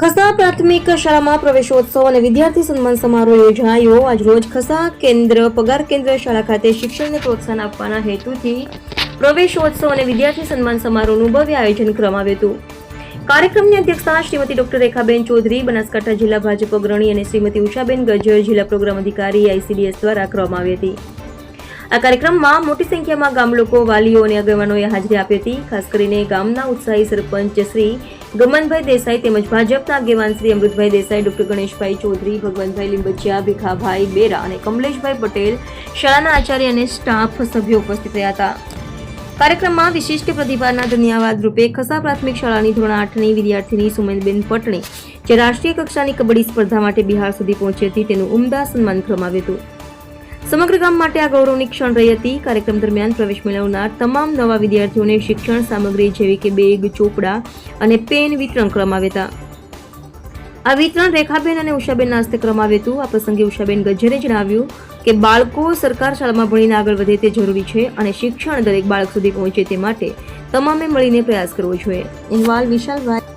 ખસા પ્રાથમિક શાળામાં પ્રવેશોત્સવ અને વિદ્યાર્થી સન્માન સમારોહ યોજાયો. આજરોજ ખસા કેન્દ્ર, પગાર કેન્દ્ર, શાળા ખાતે શિક્ષણને પ્રોત્સાહન આપવાના હેતુથી પ્રવેશોત્સવ અને વિદ્યાર્થી સન્માન સમારોહનું ભવ્ય આયોજન કરવામાં આવ્યું હતું. કાર્યક્રમની અધ્યક્ષતા શ્રીમતી ડોક્ટર રેખાબેન ચૌધરી, બનાસકાંઠા જિલ્લા ભાજપ અગ્રણી અને શ્રીમતી ઉષાબેન ગજર જિલ્લા પ્રોગ્રામ અધિકારી આઈસીડીએસ દ્વારા કરવામાં આવી હતી. આ કાર્યક્રમમાં મોટી સંખ્યામાં ગામ લોકો, વાલીઓ અને આગેવાનોએ હાજરી આપી હતી. ખાસ કરીને ગામના ઉત્સાહી સરપંચ શ્રી ગમનભાઈ દેસાઈ તેમજ ભાજપના આગેવાન શ્રી અમૃતભાઈ દેસાઈ, ડોક્ટર ગણેશભાઈ ચૌધરી ભગવંતભાઈ લીંબચિયા, ભીખાભાઈ બેરા અને કમલેશભાઈ પટેલ શાળાના આચાર્ય અને સ્ટાફ સભ્યો ઉપસ્થિત રહ્યા હતા. કાર્યક્રમમાં વિશિષ્ટ પ્રતિભાના ધન્યવાદ રૂપે ખસા પ્રાથમિક શાળાની ધોરણ આઠની વિદ્યાર્થીની સુમેનબેન પટણી જે રાષ્ટ્રીય કક્ષાની કબડ્ડી સ્પર્ધા માટે બિહાર સુધી પહોંચી હતી તેનું ઉમદા સન્માન કરવામાં આવ્યું હતું. સમગ્ર ગામ માટે આ ગૌરવની ક્ષણ રહી હતી. કાર્યક્રમ દરમિયાન પ્રવેશ મેળવનાર તમામ નવા વિદ્યાર્થીઓને શિક્ષણ સામગ્રી જેવી કે બેગ, ચોપડા અને પેન વિતરણ કરવામાં હતા. આ વિતરણ રેખાબેન અને ઉષાબેન હસ્તે કરવામાં આવ્યું હતું. આ પ્રસંગે ઉષાબેન ગજ્જરે જણાવ્યું કે બાળકો સરકાર શાળામાં ભણીને આગળ વધે તે જરૂરી છે અને શિક્ષણ દરેક બાળક સુધી પહોંચે તે માટે તમામે મળીને પ્રયાસ કરવો જોઈએ. વિશાલભાઈ.